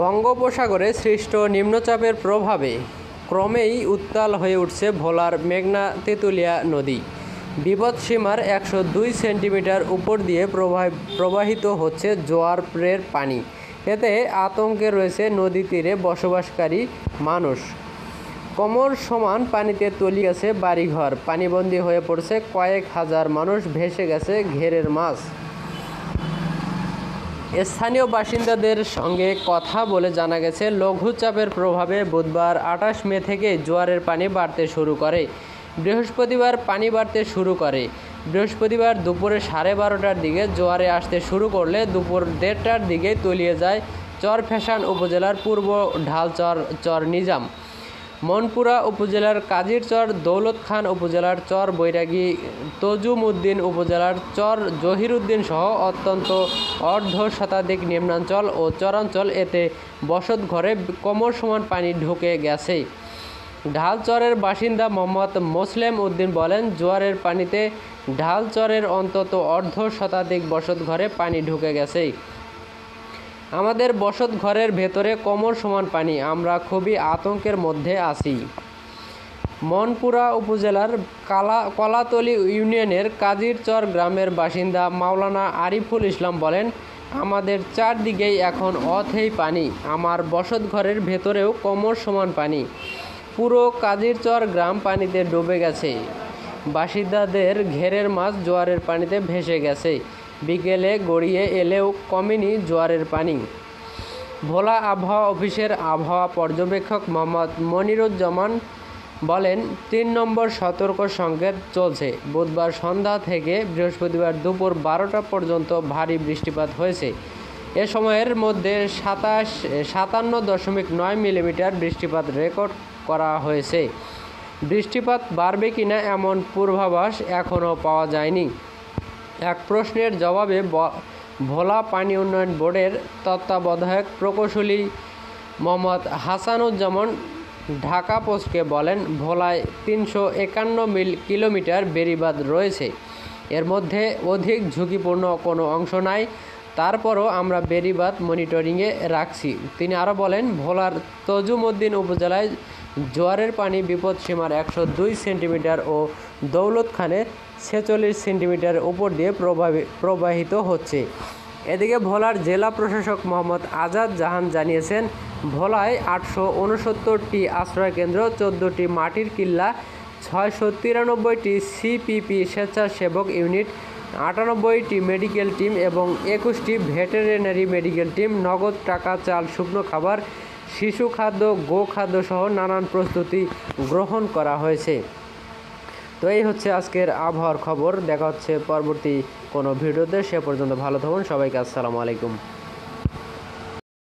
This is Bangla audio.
বঙ্গোপসাগরে সৃষ্ট নিম্নচাপের প্রভাবে ক্রমেই উত্তাল হয়ে উঠছে ভোলার মেঘনা তেঁতুলিয়া নদী। বিপদসীমার একশো দুই সেন্টিমিটার উপর দিয়ে প্রবাহ প্রবাহিত হচ্ছে জোয়ারের পানি। এতে আতঙ্কে রয়েছে নদী তীরে বসবাসকারী মানুষ। কোমর সমান পানিতে তলিয়ে গেছে বাড়িঘর। পানিবন্দী হয়ে পড়ছে কয়েক হাজার মানুষ, ভেসে গেছে ঘেরের মাছ। স্থানীয় বাসিন্দাদের সঙ্গে কথা বলে জানা গেছে, লঘুচাপের প্রভাবে বুধবার আঠাশ মে থেকে জোয়ারের পানি বাড়তে শুরু করে। বৃহস্পতিবার পানি বাড়তে শুরু করে। বৃহস্পতিবার দুপুরে সাড়ে বারোটার দিকে জোয়ারে আসতে শুরু করলে দুপুর দেড়টার দিকে তলিয়ে যায় চর ফ্যাশন উপজেলার পূর্ব ঢালচর চর নিজাম। মনপুরা উপজেলার কাজিরচর দৌলত খান উপজেলার চর, বৈরাগী তজুমউদ্দিন উপজেলার চর, জহিরুদ্দিন সহ অত্যন্ত অর্ধ শতাধিক নিম্নাঞ্চল ও চরাঞ্চল এতে বসত ঘরে কোমর সমান পানি ঢুকে গেছে। ঢালচরের বাসিন্দা মোহাম্মদ মোসলেম উদ্দিন বলেন, জোয়ারের পানিতে ঢালচরের অন্তত অর্ধ শতাধিক বসত ঘরে পানি ঢুকে গেছে। আমাদের বসত ঘরের ভেতরে কোমর সমান পানি, আমরা খুবই আতঙ্কের মধ্যে আছি। মনপুরা উপজেলার কালা, কলাতলি ইউনিয়নের কাজিরচর গ্রামের বাসিন্দা মাওলানা আরিফুল ইসলাম বলেন, আমাদের চারদিকেই এখন অথেই পানি, আমার বসত ঘরের ভেতরেও কোমর সমান পানি। পুরো কাজিরচর গ্রাম পানিতে ডুবে গেছে। বাসিন্দাদের ঘেরের মাছ জোয়ারের পানিতে ভেসে গেছে। বিকেলে গড়িয়ে এলেও কমেনি জোয়ারের পানি। ভোলা আবহাওয়া অফিসের আবহাওয়া পর্যবেক্ষক মোহাম্মদ মনিরুজ্জামান বলেন, তিন নম্বর সতর্ক সংকেত চলছে। বুধবার সন্ধ্যা থেকে বৃহস্পতিবার দুপুর বারোটা পর্যন্ত ভারী বৃষ্টিপাত হয়েছে। এ সময়ের মধ্যে সাতাশ, সাতান্ন দশমিক নয় মিলিমিটার বৃষ্টিপাত রেকর্ড করা হয়েছে। বৃষ্টিপাত বাড়বে কিনা এমন পূর্বাভাস এখনও পাওয়া যায়নি। এক প্রশ্নের জবাবে ভোলা পানি উন্নয়ন বোর্ডের তত্ত্বাবধায়ক প্রকৌশলী মোহাম্মদ হাসানুজ্জামান ঢাকা পোস্টকে বলেন, ভোলায় তিনশো একান্ন মিল কিলোমিটার বেড়িবাঁধ রয়েছে। এর মধ্যে অধিক ঝুঁকিপূর্ণ কোনো অংশ নাই। তারপরও আমরা বেড়িবাঁধ মনিটরিংয়ে রাখছি। তিনি আরও বলেন, ভোলার তজুমুদ্দিন উপজেলায় জোয়ারের পানি বিপদসীমার একশো দুই সেন্টিমিটার ও দৌলত খানে ছেচল্লিশ সেন্টিমিটার উপর দিয়ে প্রবাহিত হচ্ছে। এদিকে ভোলার জেলা প্রশাসক মোহাম্মদ আজাদ জাহান জানিয়েছেন, ভোলায় আটশো উনসত্তরটি আশ্রয়কেন্দ্র, চোদ্দোটি মাটির কিল্লা, ছয়শো তিরানব্বইটি সিপিপি স্বেচ্ছাসেবক ইউনিট, আটানব্বইটি মেডিকেল টিম এবং একুশটি ভেটেরিনারি মেডিকেল টিম, নগদ টাকা, চাল, শুকনো খাবার, শিশু খাদ্য, গো খাদ্য সহ নানান প্রস্তুতি গ্রহণ করা হয়েছে। তো এই হচ্ছে আজকের আবহাওয়ার খবর। দেখা হচ্ছে পরবর্তী কোনো ভিডিওতে। সে পর্যন্ত ভালো থাকুন। সবাইকে আসসালামু আলাইকুম।